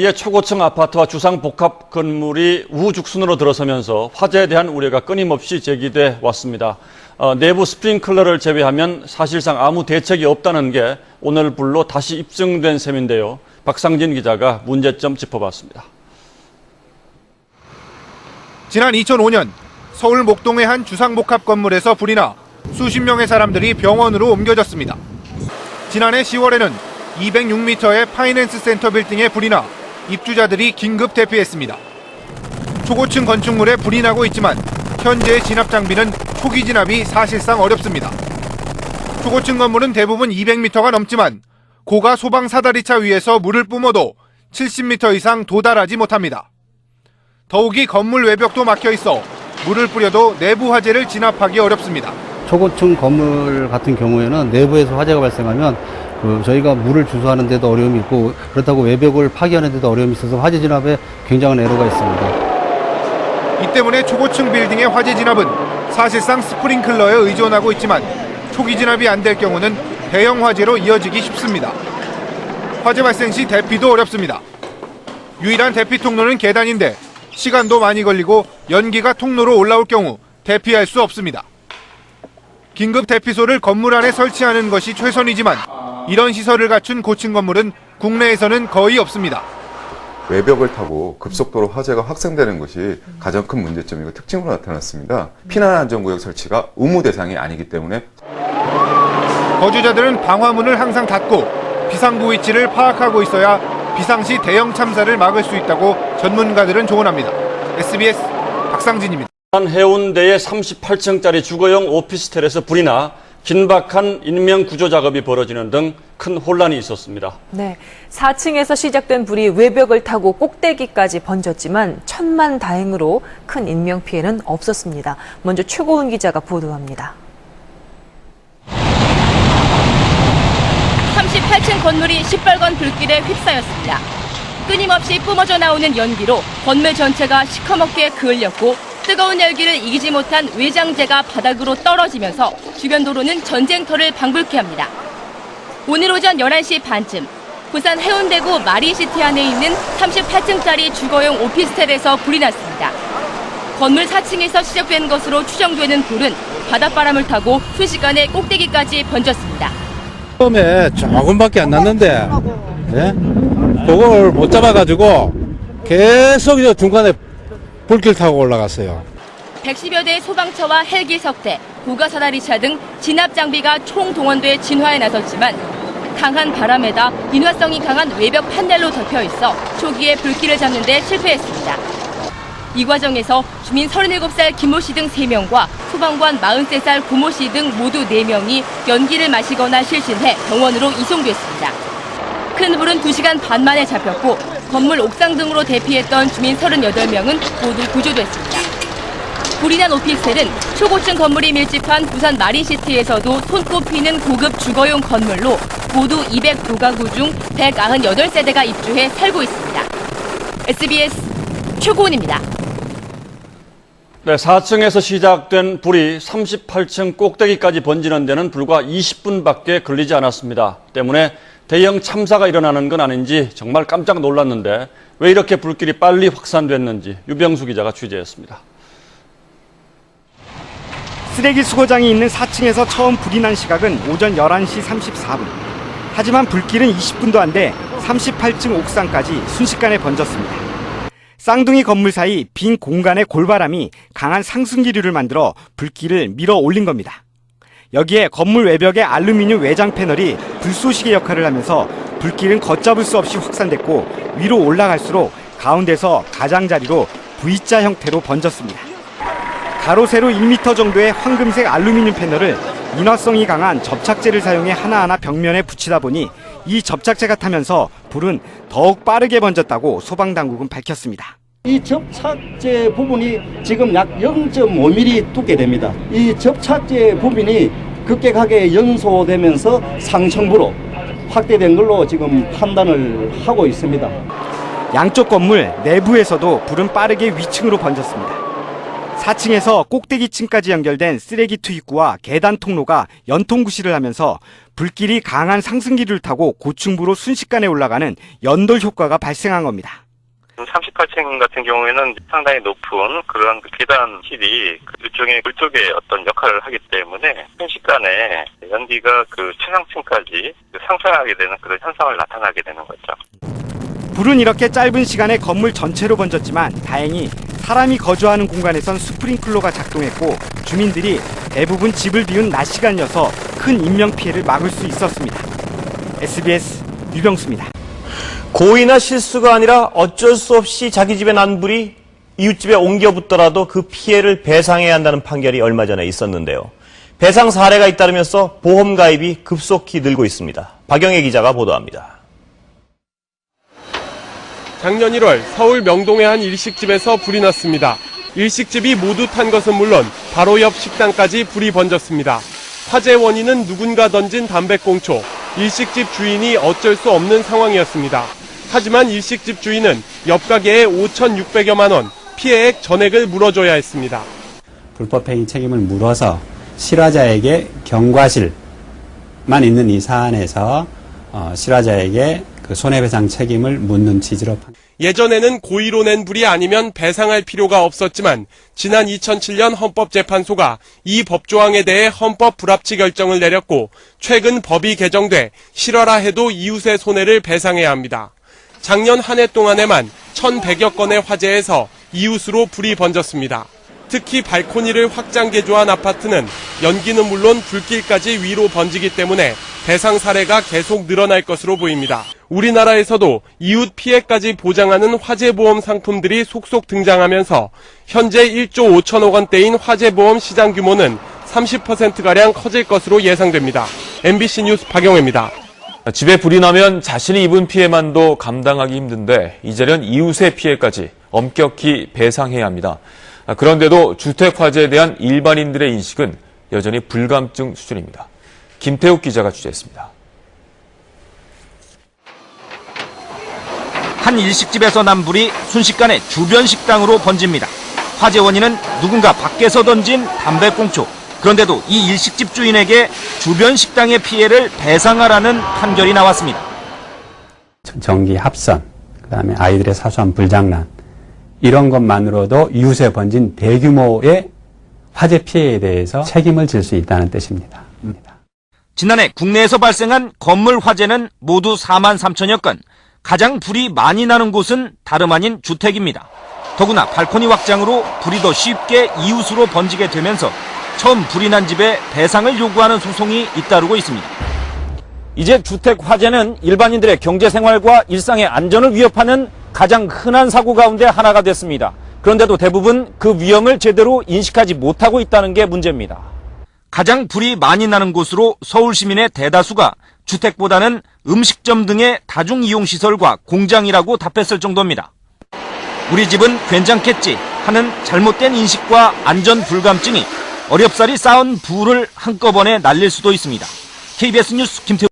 사이에 초고층 아파트와 주상 복합 건물이 우후죽순으로 들어서면서 화재에 대한 우려가 끊임없이 제기돼 왔습니다. 어, 내부 스프링클러를 제외하면 사실상 아무 대책이 없다는 게 오늘 불로 다시 입증된 셈인데요. 박상진 기자가 문제점 짚어봤습니다. 지난 2005년 서울 목동의 한 주상복합 건물에서 불이 나 수십 명의 사람들이 병원으로 옮겨졌습니다. 지난해 10월에는 206m의 파이낸스 센터 빌딩에 불이 나 입주자들이 긴급 대피했습니다. 초고층 건축물에 불이 나고 있지만 현재의 진압 장비는 초기 진압이 사실상 어렵습니다. 초고층 건물은 대부분 200m가 넘지만 고가 소방 사다리차 위에서 물을 뿜어도 70m 이상 도달하지 못합니다. 더욱이 건물 외벽도 막혀 있어 물을 뿌려도 내부 화재를 진압하기 어렵습니다. 초고층 건물 같은 경우에는 내부에서 화재가 발생하면 그 저희가 물을 주소하는 데도 어려움이 있고 그렇다고 외벽을 파기하는 데도 어려움이 있어서 화재 진압에 굉장한 애로가 있습니다. 이 때문에 초고층 빌딩의 화재 진압은 사실상 스프링클러에 의존하고 있지만 초기 진압이 안 될 경우는 대형 화재로 이어지기 쉽습니다. 화재 발생 시 대피도 어렵습니다. 유일한 대피 통로는 계단인데 시간도 많이 걸리고 연기가 통로로 올라올 경우 대피할 수 없습니다. 긴급 대피소를 건물 안에 설치하는 것이 최선이지만 이런 시설을 갖춘 고층 건물은 국내에서는 거의 없습니다. 외벽을 타고 급속도로 화재가 확산되는 것이 가장 큰 문제점이고 특징으로 나타났습니다. 피난 안전 구역 설치가 의무 대상이 아니기 때문에 거주자들은 방화문을 항상 닫고 비상구 위치를 파악하고 있어야 비상시 대형 참사를 막을 수 있다고 전문가들은 조언합니다. SBS 박상진입니다. 한 해운대의 38층짜리 주거용 오피스텔에서 불이 나 긴박한 인명 구조 작업이 벌어지는 등 큰 혼란이 있었습니다. 네, 4층에서 시작된 불이 외벽을 타고 꼭대기까지 번졌지만 천만 다행으로 큰 인명 피해는 없었습니다. 먼저 최고은 기자가 보도합니다. 38층 건물이 시뻘건 불길에 휩싸였습니다. 끊임없이 뿜어져 나오는 연기로 건물 전체가 시커멓게 그을렸고 뜨거운 열기를 이기지 못한 외장재가 바닥으로 떨어지면서 주변 도로는 전쟁터를 방불케 합니다. 오늘 오전 11시 반쯤 부산 해운대구 마린시티 안에 있는 38층짜리 주거용 오피스텔에서 불이 났습니다. 건물 4층에서 시작된 것으로 추정되는 불은 바닷바람을 타고 순식간에 꼭대기까지 번졌습니다. 처음에 조금밖에 안 났는데, 예? 그걸 못 잡아가지고 계속 저 중간에 불길 타고 올라갔어요. 110여 대의 소방차와 헬기 석대, 고가 사다 리차 등 진압 장비가 총동원돼 진화에 나섰지만 강한 바람에다 인화성이 강한 외벽 판넬로 덮여 있어 초기에 불길을 잡는 데 실패했습니다. 이 과정에서 주민 37살 김모 씨 등 3명과 소방관 43살 고모 씨 등 모두 4명이 연기를 마시거나 실신해 병원으로 이송됐습니다. 큰 불은 2시간 반 만에 잡혔고 건물 옥상 등으로 대피했던 주민 38명은 모두 구조됐습니다. 불이 난 오피스텔은 초고층 건물이 밀집한 부산 마린시티에서도 손꼽히는 고급 주거용 건물로 모두 209가구 중 198세대가 입주해 살고 있습니다. SBS 최고은입니다. 네, 4층에서 시작된 불이 38층 꼭대기까지 번지는 데는 불과 20분밖에 걸리지 않았습니다. 때문에 대형 참사가 일어나는 건 아닌지 정말 깜짝 놀랐는데 왜 이렇게 불길이 빨리 확산됐는지 유병수 기자가 취재했습니다. 쓰레기 수거장이 있는 4층에서 처음 불이 난 시각은 오전 11시 34분. 하지만 불길은 20분도 안 돼 38층 옥상까지 순식간에 번졌습니다. 쌍둥이 건물 사이 빈 공간의 골바람이 강한 상승기류를 만들어 불길을 밀어 올린 겁니다. 여기에 건물 외벽의 알루미늄 외장 패널이 불쏘시개 역할을 하면서 불길은 걷잡을 수 없이 확산됐고 위로 올라갈수록 가운데서 가장자리로 V자 형태로 번졌습니다. 가로 세로 1m 정도의 황금색 알루미늄 패널을 인화성이 강한 접착제를 사용해 하나하나 벽면에 붙이다 보니 이 접착제가 타면서 불은 더욱 빠르게 번졌다고 소방당국은 밝혔습니다. 이 접착제 부분이 지금 약 0.5mm 두께 됩니다. 이 접착제 부분이 급격하게 연소되면서 상층부로 확대된 걸로 지금 판단을 하고 있습니다. 양쪽 건물 내부에서도 불은 빠르게 위층으로 번졌습니다. 4층에서 꼭대기층까지 연결된 쓰레기 투입구와 계단 통로가 연통구시를 하면서 불길이 강한 상승기를 타고 고층부로 순식간에 올라가는 연돌 효과가 발생한 겁니다. 38층 같은 경우에는 상당히 높은 그런 그 계단 힐이 그쪽에 그쪽에 어떤 역할을 하기 때문에 순식간에 연기가 그 최상층까지 그 상승하게 되는 그런 현상을 나타나게 되는 거죠. 불은 이렇게 짧은 시간에 건물 전체로 번졌지만 다행히 사람이 거주하는 공간에선 스프링클러가 작동했고 주민들이 대부분 집을 비운 낮 시간이어서 큰 인명 피해를 막을 수 있었습니다. SBS 유병수입니다. 고의나 실수가 아니라 어쩔 수 없이 자기 집에 난 불이 이웃집에 옮겨 붙더라도 그 피해를 배상해야 한다는 판결이 얼마 전에 있었는데요. 배상 사례가 잇따르면서 보험 가입이 급속히 늘고 있습니다. 박영애 기자가 보도합니다. 작년 1월 서울 명동의 한 일식집에서 불이 났습니다. 일식집이 모두 탄 것은 물론 바로 옆 식당까지 불이 번졌습니다. 화재 원인은 누군가 던진 담배꽁초, 일식집 주인이 어쩔 수 없는 상황이었습니다. 하지만 일식집 주인은 옆 가게에 5,600여만 원 피해액 전액을 물어줘야 했습니다. 불법행위 책임을 물어서 실화자에게 경과실만 있는 이 사안에서 어, 실화자에게 그 손해배상 책임을 묻는 취지로 판. 예전에는 고의로 낸 불이 아니면 배상할 필요가 없었지만 지난 2007년 헌법재판소가 이 법조항에 대해 헌법 불합치 결정을 내렸고 최근 법이 개정돼 실화라 해도 이웃의 손해를 배상해야 합니다. 작년 한 해 동안에만 1,100여 건의 화재에서 이웃으로 불이 번졌습니다. 특히 발코니를 확장 개조한 아파트는 연기는 물론 불길까지 위로 번지기 때문에 대상 사례가 계속 늘어날 것으로 보입니다. 우리나라에서도 이웃 피해까지 보장하는 화재보험 상품들이 속속 등장하면서 현재 1조 5천억 원대인 화재보험 시장 규모는 30%가량 커질 것으로 예상됩니다. MBC 뉴스 박영혜입니다. 집에 불이 나면 자신이 입은 피해만도 감당하기 힘든데 이제는 이웃의 피해까지 엄격히 배상해야 합니다. 그런데도 주택 화재에 대한 일반인들의 인식은 여전히 불감증 수준입니다. 김태욱 기자가 취재했습니다. 한 일식집에서 난 불이 순식간에 주변 식당으로 번집니다. 화재 원인은 누군가 밖에서 던진 담배꽁초. 그런데도 이 일식집 주인에게 주변 식당의 피해를 배상하라는 판결이 나왔습니다. 전기 합선, 그다음에 아이들의 사소한 불장난 이런 것만으로도 이웃에 번진 대규모의 화재 피해에 대해서 책임을 질 수 있다는 뜻입니다. 지난해 국내에서 발생한 건물 화재는 모두 4만 3천여 건. 가장 불이 많이 나는 곳은 다름 아닌 주택입니다. 더구나 발코니 확장으로 불이 더 쉽게 이웃으로 번지게 되면서 처음 불이 난 집에 배상을 요구하는 소송이 잇따르고 있습니다. 이제 주택 화재는 일반인들의 경제 생활과 일상의 안전을 위협하는 가장 흔한 사고 가운데 하나가 됐습니다. 그런데도 대부분 그 위험을 제대로 인식하지 못하고 있다는 게 문제입니다. 가장 불이 많이 나는 곳으로 서울 시민의 대다수가 주택보다는 음식점 등의 다중이용시설과 공장이라고 답했을 정도입니다. 우리 집은 괜찮겠지 하는 잘못된 인식과 안전 불감증이 어렵사리 쌓은 불을 한꺼번에 날릴 수도 있습니다. KBS 뉴스 김태우